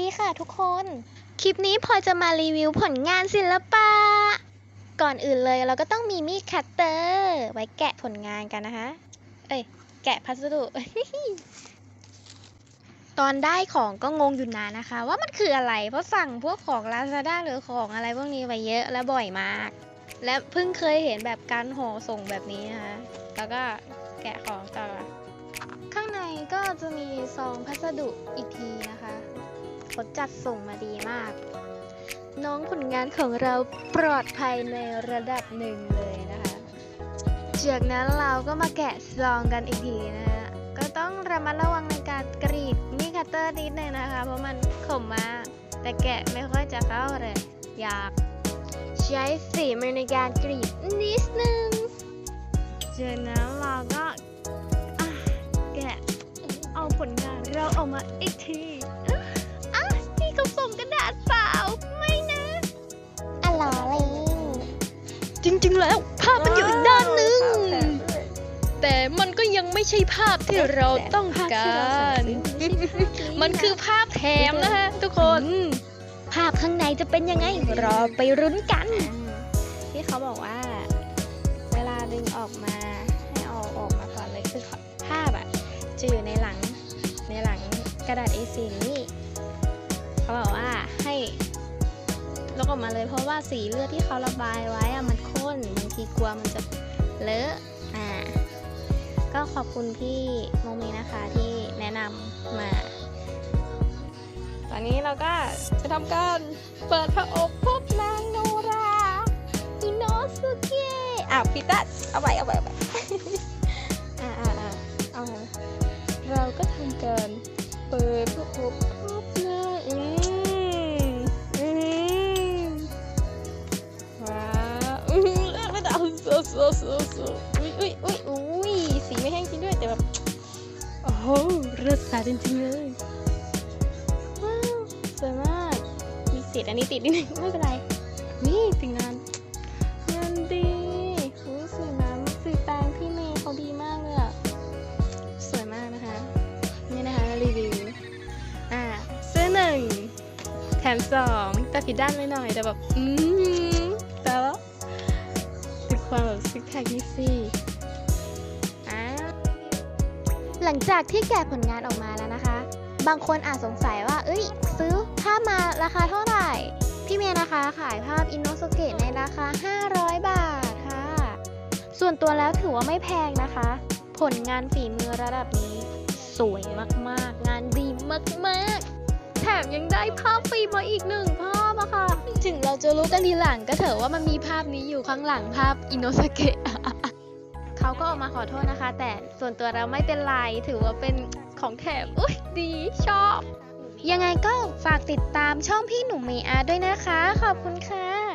ดีค่ะทุกคน คลิปนี้พอจะมารีวิวผลงานศิลปะ ก่อนอื่นเลยเราก็ต้องมีมีดคัตเตอร์ไว้แกะผลงานกันนะคะ เอ้ย แกะพัสดุ ตอนได้ของก็งงอยู่นานนะคะ ว่ามันคืออะไร เพราะสั่งพวกของ Lazada หรือของอะไรพวกนี้ไปเยอะและบ่อยมาก และเพิ่งเคยเห็นแบบการห่อส่งแบบนี้นะคะ แล้วก็แกะของต่อข้างในก็จะมีซองพัสดุอีกทีนะคะ เขาจัดส่งมาดีมาก น้องผลงานของเราปลอดภัยในระดับหนึ่งเลยนะคะ จากนั้นเราก็มาแกะซองกันอีกทีนะะก็ต้องระมัดระวังในการกรีดมีคัตเตอร์นิดนึงนะคะ เพราะมันคมมากแต่แกะไม่ค่อยจะเข้าเลย อยาก ใช้ฝีมือในการกรีดนิดนึงจากนั้นเราก็แกะเอาผลงานเราออกมาอีกที จริงๆ แล้วภาพมันอยู่อีกด้านหนึ่ง แต่มันก็ยังไม่ใช่ภาพที่เราต้องการ มันคือภาพแถมนะคะทุกคน ภาพข้างในจะเป็นยังไง รอไปรุ้นกัน ที่เขาบอกว่า เวลาดึงออกมา ให้เอาออกมาก่อนเลยคือภาพอะจะอยู่ในหลังในหลังกระดาษ A4 นี้เขาบอกว่าให้ลกออกมาเลยเพราะว่าสีเลือดที่เขาระบายไว้อะมันข้ นบางทีกลัวมันจะเลอะอ่าก็ขอบคุณพี่โมเมนะคะที่แนะนำมา ตอนนี้เราก็จะทำการเปิดพระอบพบนางโนราอิโนสุเกะอ้าวพิตัสเอาไปเอาไปเอาไปอ่าอ่าอ่าเอาเราก็ทำการเปิดพระอบ สู้สู้สู้อุ้ยอุ้ยอุ้ยอุ้ยสีไม่แห้งจริงด้วยแต่แบบโอ้โหเลิศสาจริงๆเลยว้าวสวยมากมีเศษอันนี้ติดนิดนึงไม่เป็นไรนี่สีงานงานดีโอ้ยสวยนะสีแปรงพี่เมย์เขาดีมากเลยอะสวยมากนะคะนี่นะคะรีวิวอ่าซื้อหนึ่งแถมสองแต่ผิดด้านไม่หน่อยแต่แบบอืม ความแบบซิกแพคนี่สิหลังจากที่แกะผลงานออกมาแล้วนะคะ บางคนอาจสงสัยว่า เอ้ย ซื้อภาพมาราคาเท่าไหร่ พี่เมย์นะคะขายภาพอินโนสเกะในราคา 500 บาทค่ะ ส่วนตัวแล้วถือว่าไม่แพงนะคะ ผลงานฝีมือระดับนี้ สวยมากๆ งานดีมากๆ มยังได้ภาพฟิล์มมาอีกหนึ่งภาพอะค่ะ ถึงเราจะรู้กันทีหลังก็เถอะว่ามันมีภาพนี้อยู่ข้างหลังภาพอินโนสเกะเขาก็ออกมาขอโทษนะคะ แต่ส่วนตัวเราไม่เป็นไรถือว่าเป็นของแถมอุ้ยดีชอบ ยังไงก็ฝากติดตามช่องพี่หนุ่มเมอาด้วยนะคะ ขอบคุณค่ะ